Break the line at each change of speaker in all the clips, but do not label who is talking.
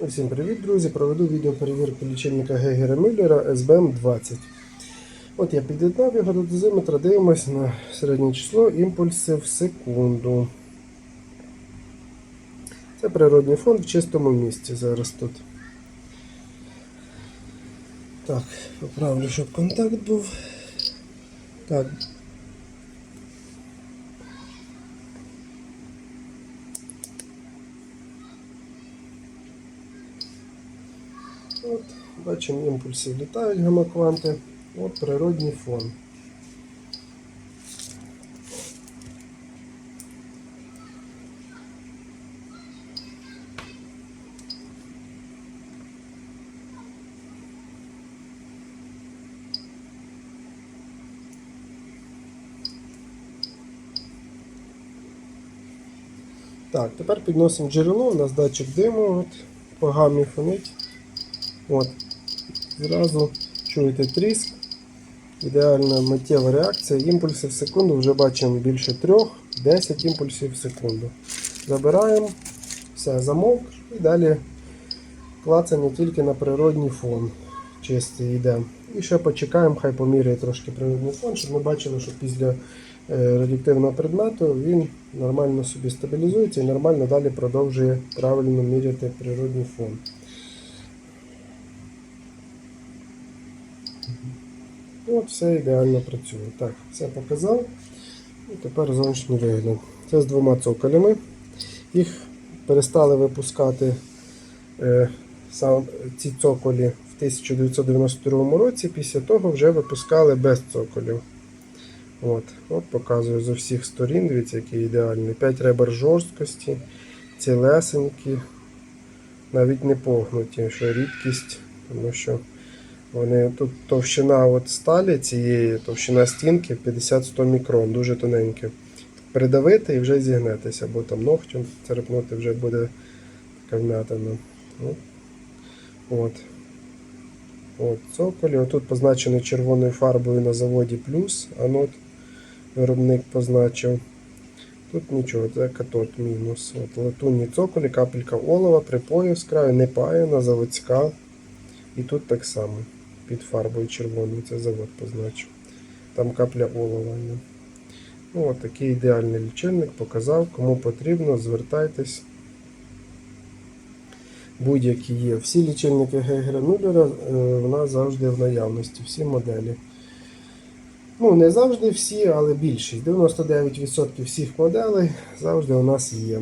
Усім привіт, друзі! Проведу відео перевірки лічильника Гейгера Мюллера SBM20. От я під'єднав його до дозиметра, дивимось на середнє число імпульсів в секунду. Це природний фон в чистому місці зараз тут. Так, поправлю, щоб контакт був. Так. От, бачимо, імпульси літають гамакванти. От природній фон. Так, тепер підносимо джерело, у нас датчик диму, от, по гамі фонить. От. Зразу чуєте тріск. Ідеальна миттєва реакція. Імпульси в секунду вже бачимо більше 3-10 імпульсів в секунду. Забираємо, все, замовк і далі клацання тільки на природній фон. Чистий йде. І ще почекаємо, хай поміряє трошки природний фон, щоб ми бачили, що після е, радіоактивного предмету він нормально собі стабілізується і нормально далі продовжує правильно міряти природний фон. От все ідеально працює. Так, все показав. І тепер зовнішній вигляд. Це з двома цоколями. Їх перестали випускати е, сам, ці цоколі в 1992 році. Після того вже випускали без цоколів. От, от Показую з усіх сторін. Дивіться, який ідеальний. 5 ребер жорсткості, цілесенькі, навіть не погнуті, що рідкість, тому що. Вони тут товщина от сталі цієї, товщина стінки 50-100 мікрон, дуже тоненьке. Придавити і вже зігнетися, бо там ногтем царапнути вже буде така вмятина. Ну, От. От, цоколі. Отут позначено червоною фарбою на заводі плюс, анод виробник позначив. Тут нічого, це катод мінус. От, латунні цоколі, капелька олова, припою з краю, не паяна, заводська. І тут так само під фарбою червоною, це завод позначив. Там капля олова. Ну, от такий ідеальний лічильник показав. Кому потрібно, звертайтесь. Будь-які є. Всі лічильники Гейгера Мюллера е, в нас завжди в наявності, всі моделі. Ну, не завжди всі, але більшість. 99% всіх моделей завжди у нас є.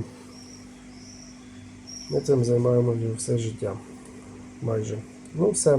Ми цим займаємося все життя. Майже. Ну все.